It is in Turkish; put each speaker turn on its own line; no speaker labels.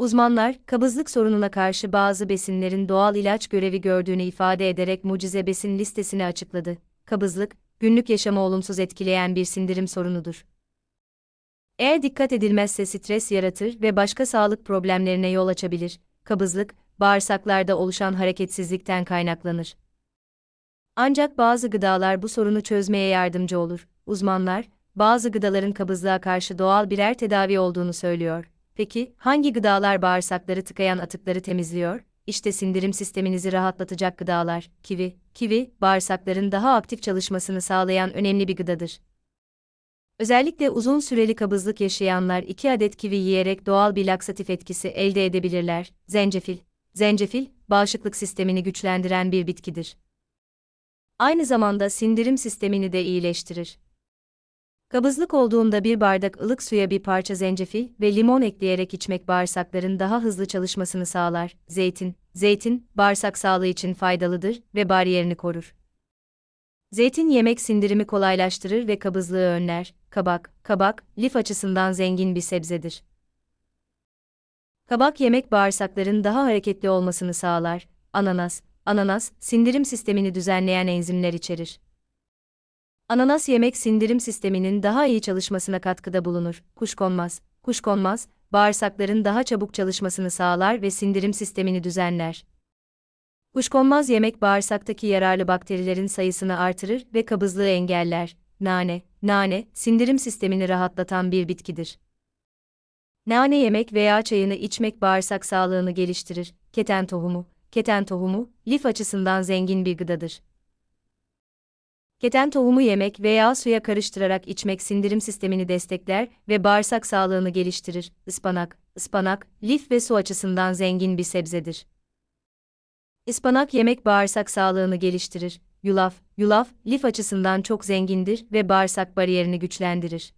Uzmanlar, kabızlık sorununa karşı bazı besinlerin doğal ilaç görevi gördüğünü ifade ederek mucize besin listesini açıkladı. Kabızlık, günlük yaşamı olumsuz etkileyen bir sindirim sorunudur. Eğer dikkat edilmezse stres yaratır ve başka sağlık problemlerine yol açabilir. Kabızlık, bağırsaklarda oluşan hareketsizlikten kaynaklanır. Ancak bazı gıdalar bu sorunu çözmeye yardımcı olur. Uzmanlar, bazı gıdaların kabızlığa karşı doğal birer tedavi olduğunu söylüyor. Peki, hangi gıdalar bağırsakları tıkayan atıkları temizliyor? İşte sindirim sisteminizi rahatlatacak gıdalar. Kivi, kivi, bağırsakların daha aktif çalışmasını sağlayan önemli bir gıdadır. Özellikle uzun süreli kabızlık yaşayanlar 2 adet kivi yiyerek doğal bir laksatif etkisi elde edebilirler. Zencefil, zencefil, bağışıklık sistemini güçlendiren bir bitkidir. Aynı zamanda sindirim sistemini de iyileştirir. Kabızlık olduğunda bir bardak ılık suya bir parça zencefil ve limon ekleyerek içmek bağırsakların daha hızlı çalışmasını sağlar. Zeytin, zeytin, bağırsak sağlığı için faydalıdır ve bariyerini korur. Zeytin yemek sindirimi kolaylaştırır ve kabızlığı önler. Kabak, kabak, lif açısından zengin bir sebzedir. Kabak yemek bağırsakların daha hareketli olmasını sağlar. Ananas, ananas, sindirim sistemini düzenleyen enzimler içerir. Ananas yemek sindirim sisteminin daha iyi çalışmasına katkıda bulunur. Kuşkonmaz, kuşkonmaz, bağırsakların daha çabuk çalışmasını sağlar ve sindirim sistemini düzenler. Kuşkonmaz yemek bağırsaktaki yararlı bakterilerin sayısını artırır ve kabızlığı engeller. Nane, nane, sindirim sistemini rahatlatan bir bitkidir. Nane yemek veya çayını içmek bağırsak sağlığını geliştirir. Keten tohumu, keten tohumu, lif açısından zengin bir gıdadır. Keten tohumu yemek veya suya karıştırarak içmek sindirim sistemini destekler ve bağırsak sağlığını geliştirir. Ispanak, ıspanak, lif ve su açısından zengin bir sebzedir. Ispanak yemek bağırsak sağlığını geliştirir. Yulaf, yulaf, lif açısından çok zengindir ve bağırsak bariyerini güçlendirir.